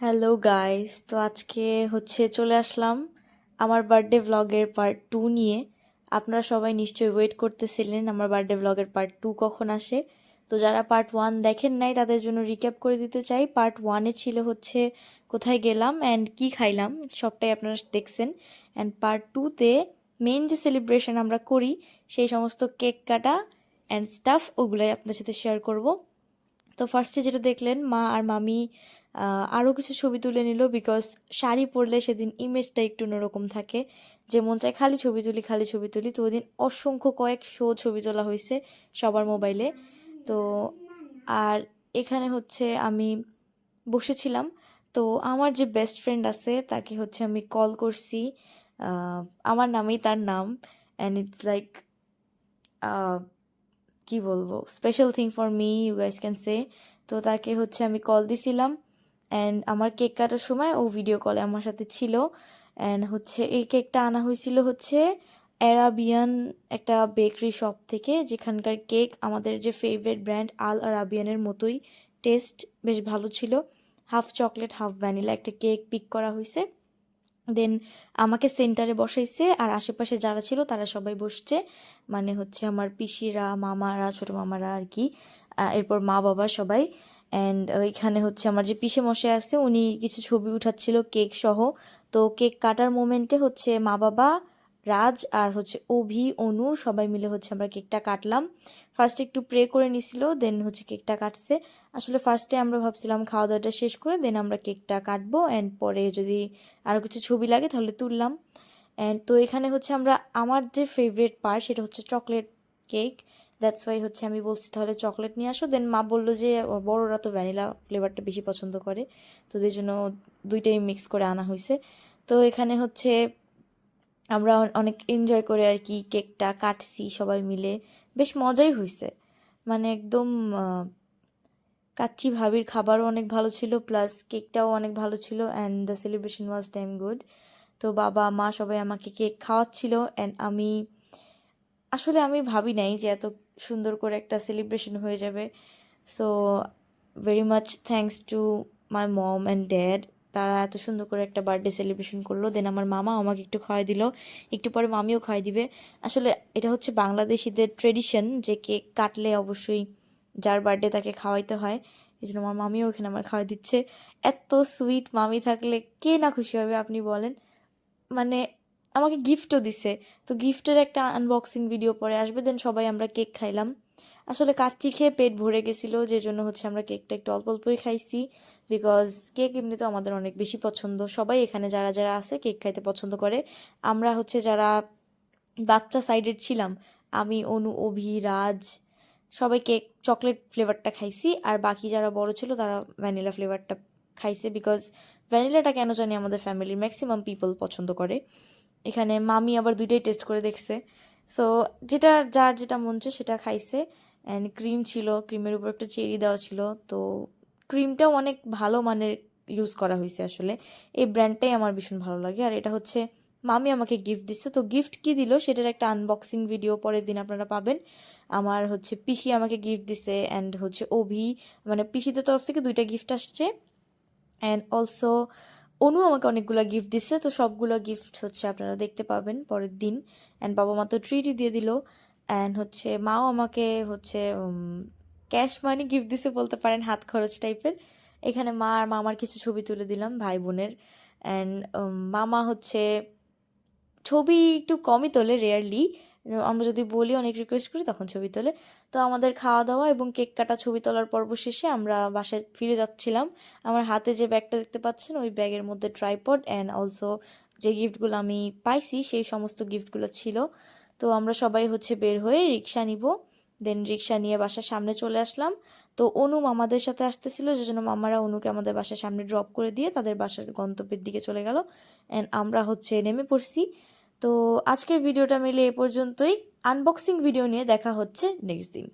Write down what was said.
Hello guys তো আজকে হচ্ছে চলে আসলাম আমার বার্থডে ভ্লগের পার্ট টু নিয়ে। আপনারা সবাই নিশ্চয়ই ওয়েট করতেছিলেন আমার বার্থডে ভ্লগের পার্ট টু কখন আসে। তো যারা পার্ট ওয়ান দেখেন নাই, তাদের জন্য রিক্যাপ করে দিতে চাই। পার্ট ওয়ানে ছিল হচ্ছে কোথায় গেলাম অ্যান্ড কি খাইলাম, সবটাই আপনারা দেখছেন। অ্যান্ড পার্ট টুতে মেন যে সেলিব্রেশন আমরা করি, সেই সমস্ত কেক কাটা অ্যান্ড স্টাফ ওগুলোই আপনাদের সাথে শেয়ার করব। তো ফার্স্টে যেটা দেখলেন, মা আর মামি আরও কিছু ছবি তুলে নিল বিকজ শাড়ি পরলে সেদিন ইমেজটা একটু অন্যরকম থাকে। যে মন চায় খালি ছবি তুলি, খালি ছবি তুলি। তো ওই দিন অসংখ্য কয়েক শো ছবি তোলা হয়েছে সবার মোবাইলে তো আর এখানে হচ্ছে আমি বসেছিলাম। তো আমার যে বেস্ট ফ্রেন্ড আছে, তাকে হচ্ছে আমি কল করছি। আমার নামেই তার নাম। অ্যান্ড ইটস লাইক কি বলব? Special thing for me you guys can say তো তাকে হচ্ছে আমি কল দিছিলাম অ্যান্ড আমার কেক কাটার সময় ও ভিডিও কলে আমার সাথে ছিল অ্যান্ড হচ্ছে এই কেকটা আনা হয়েছিল হচ্ছে অ্যারাবিয়ান একটা বেকারি শপ থেকে, যেখানকার কেক আমাদের যে ফেভারিট ব্র্যান্ড আল আরাবিয়ানের মতোই টেস্ট বেশ ভালো ছিল। হাফ চকলেট হাফ ভ্যানিলা একটা কেক পিক করা হয়েছে। দেন আমাকে সেন্টারে বসাইছে আর আশেপাশে যারা ছিল তারা সবাই বসছে। মানে হচ্ছে আমার পিসিরা, মামারা, ছোটো মামারা আর কি। এরপর মা, বাবা সবাই। অ্যান্ড ওইখানে হচ্ছে আমার যে পিসে মশাই আছে, উনি কিছু ছবি উঠাচ্ছিল, কেক সহ। তো কেক কাটার মোমেন্টে হচ্ছে মা, বাবা রাজ আর হচ্ছে অভি, অনু, সবাই মিলে হচ্ছে আমরা কেকটা কাটলাম। ফার্স্টে একটু প্রে করে নিছিল দেন হচ্ছে কেকটা কাটছে। আসলে ফার্স্টে আমরা ভাবছিলাম খাওয়া দাওয়াটা শেষ করে দেন আমরা কেকটা কাটবো অ্যান্ড পরে যদি আরও কিছু ছবি লাগে তাহলে তুললাম। অ্যান্ড তো এখানে হচ্ছে আমরা, আমার যে ফেভারিট পার্ট সেটা হচ্ছে চকলেট কেক দ্যাটস ওয়াই হচ্ছে আমি বলছি তাহলে চকলেট নিয়ে আসো। দেন মা বলল যে, বড়রা তো ভ্যানিলা ফ্লেভারটা বেশি পছন্দ করে। তো ওদের জন্য দুইটাই মিক্স করে আনা হয়েছে তো এখানে হচ্ছে আমরা অনেক এনজয় করে আর কি কেকটা কাটছি সবাই মিলে। বেশ মজাই হয়েছে মানে একদম কাচ্চি ভাবির খাবারও অনেক ভালো ছিল প্লাস কেকটাও অনেক ভালো ছিল and the celebration was time good তো বাবা, মা সবাই আমাকে কেক খাওয়াচ্ছিল অ্যান্ড আমি, আসলে আমি ভাবি নাই যে এত সুন্দর করে একটা সেলিব্রেশন হয়ে যাবে। So very much thanks to my mom and dad তারা এত সুন্দর করে একটা বার্থডে সেলিব্রেশন করল। দেন আমার মামা আমাকে একটু খাওয়াই দিল। একটু পরে মামিও খাওয়াই দিবে। আসলে এটা হচ্ছে বাংলাদেশিদের ট্রেডিশন যে কেক কাটলে অবশ্যই যার বার্থডে তাকে খাওয়াইতে হয়। এই জন্য আমার মামিও ওখানে আমার খাওয়াই দিচ্ছে। এত সুইট মামি থাকলে কে না খুশি হবে, আপনি বলেন। মানে আমাকে গিফটও দিছে। তো গিফটের একটা আনবক্সিং ভিডিও পরে আসবে। দেন সবাই আমরা কেক খাইলাম। আসলে কাচ্চি খেয়ে পেট ভরে গেছিল যে জন্য হচ্ছে আমরা কেকটা একটু অল্প অল্পই খাইছি। বিকজ কেক এমনিতেও আমাদের অনেক বেশি পছন্দ। সবাই এখানে যারা যারা আছে কেক খাইতে পছন্দ করে। আমরা হচ্ছে যারা বাচ্চা সাইডের ছিলাম, আমি, অনু, অভি, রাজ, সবাই কেক, চকলেট ফ্লেভারটা খাইছি। আর বাকি যারা বড় ছিল তারা ভ্যানিলা ফ্লেভারটা খাইছে। বিকজ ভ্যানিলাটা কেন জানি আমাদের ফ্যামিলির ম্যাক্সিমাম পিপল পছন্দ করে। এখানে মামি আবার দুইটাই টেস্ট করে দেখছে। সো যেটা যার যেটা মন চায় সেটা খাইছে। অ্যান্ড ক্রিম ছিল ক্রিমের উপর একটা চেরি দেওয়া ছিল। তো ক্রিমটাও অনেক ভালো মানের ইউজ করা হয়েছে আসলে। এই ব্র্যান্ডটাই আমার ভীষণ ভালো লাগে। আর এটা হচ্ছে, মামি আমাকে গিফট দিচ্ছে তো গিফট কি দিল? সেটার একটা আনবক্সিং ভিডিও পরের দিন আপনারা পাবেন। আমার হচ্ছে পিসি আমাকে গিফট দিছে অ্যান্ড হচ্ছে অভি। মানে পিসিদের তরফ থেকে দুইটা গিফট আসছে। অ্যান্ড অলসো অনু আমাকে অনেকগুলো গিফট দিছে, তো সবগুলো গিফট হচ্ছে আপনারা দেখতে পাবেন পরের দিন। অ্যান্ড বাবা মা তো ট্রিটই দিয়ে দিল। অ্যান্ড হচ্ছে মাও আমাকে হচ্ছে ক্যাশ মানি গিফট দিছে বলতে পারেন, হাত খরচ টাইপের এখানে মা আর মামার কিছু ছবি তুলে দিলাম, ভাই বোনের। অ্যান্ড মামা হচ্ছে, ছবি একটু কমই তোলে রেয়ারলি আমরা যদি বলি অনেক রিকোয়েস্ট করি, তখন ছবি তোলে। তো আমাদের খাওয়া দাওয়া এবং কেক কাটা ছবি তোলার পর্ব শেষে আমরা বাসায় ফিরে যাচ্ছিলাম। আমার হাতে যে ব্যাগটা দেখতে পাচ্ছেন, ওই ব্যাগের মধ্যে ট্রাইপড অ্যান্ড অলসো যে গিফটগুলো আমি পাইছি, সেই সমস্ত গিফটগুলো ছিল। তো আমরা সবাই হচ্ছে বের হয়ে রিক্সা নিব। দেন রিক্সা নিয়ে বাসার সামনে চলে আসলাম। তো অনু মামাদের সাথে আসতেছিল, যে জন্য মামারা অনুকে আমাদের বাসার সামনে ড্রপ করে দিয়ে তাদের বাসার গন্তব্যের দিকে চলে গেল। অ্যান্ড আমরা হচ্ছে নেমে পড়ছি। তো আজকের ভিডিওটা মিলে এ পর্যন্তই। আনবক্সিং ভিডিও নিয়ে দেখা হচ্ছে নেক্সট দিন।